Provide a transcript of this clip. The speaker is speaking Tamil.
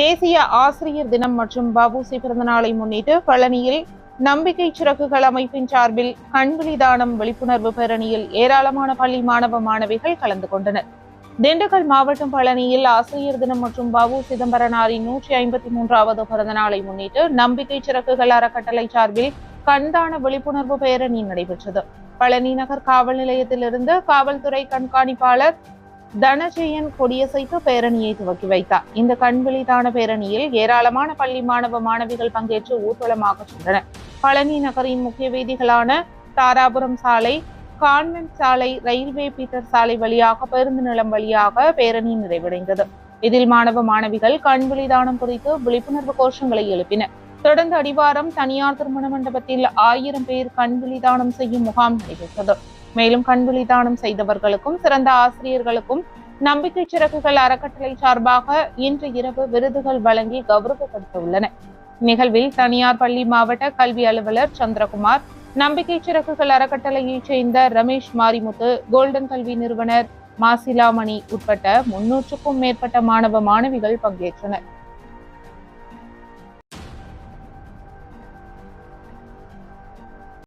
தேசிய ஆசிரியர் தினம் மற்றும் வஉசி பிறந்தநாளை முன்னிட்டு பழனியில் நம்பிக்கை சிறகுகள் அமைப்பின் சார்பில் கண்விழி தானம் விழிப்புணர்வு பேரணியில் ஏராளமான பள்ளி மாணவ மாணவிகள் கலந்து கொண்டனர். திண்டுக்கல் மாவட்டம் பழனியில் ஆசிரியர் தினம் மற்றும் வவு சிதம்பரனாரின் நூற்றி ஐம்பத்தி மூன்றாவது பிறந்த நாளை முன்னிட்டு நம்பிக்கை சிறகுகள் அறக்கட்டளை சார்பில் கண்தான விழிப்புணர்வு பேரணி நடைபெற்றது. பழனி நகர் காவல் நிலையத்திலிருந்து காவல்துறை கண்காணிப்பாளர் தனஜெயன் கொடியசைத்து பேரணியை துவக்கி வைத்தார். இந்த கண்விழித்தான பேரணியில் ஏராளமான பள்ளி மாணவ மாணவிகள் பங்கேற்று ஊர்வலமாக சென்றனர். பழனி நகரின் முக்கிய வீதிகளான தாராபுரம் சாலை கான்வென்ட் சாலை ரயில்வே பீட்டர் சாலை வழியாக பேருந்து நிலம் வழியாக பேரணி நிறைவடைந்தது. இதில் மாணவ மாணவிகள் கண்விழி தானம் குறித்து விழிப்புணர்வு கோஷங்களை எழுப்பினர். தொடர்ந்து அடிவாரம் தனியார் திருமண மண்டபத்தில் ஆயிரம் பேர் கண்விழி தானம் செய்யும் முகாம் நடைபெற்றது. மேலும் கண்விழி தானம் செய்தவர்களுக்கும் சிறந்த ஆசிரியர்களுக்கும் நம்பிக்கை சிறகுகள் அறக்கட்டளை சார்பாக இன்று இரவு விருதுகள் வழங்கி கௌரவப்படுத்த உள்ளன நிகழ்வில் தனியார் பள்ளி மாவட்ட கல்வி அலுவலர் சந்திரகுமார் நம்பிக்கை சிறகுகள் அறக்கட்டளையைச் சேர்ந்த ரமேஷ் மாரிமுத்து கோல்டன் கல்வி நிறுவனர் மாசிலாமணி உட்பட்ட முன்னூற்றுக்கும் மேற்பட்ட மாணவ மாணவிகள் பங்கேற்றனர்.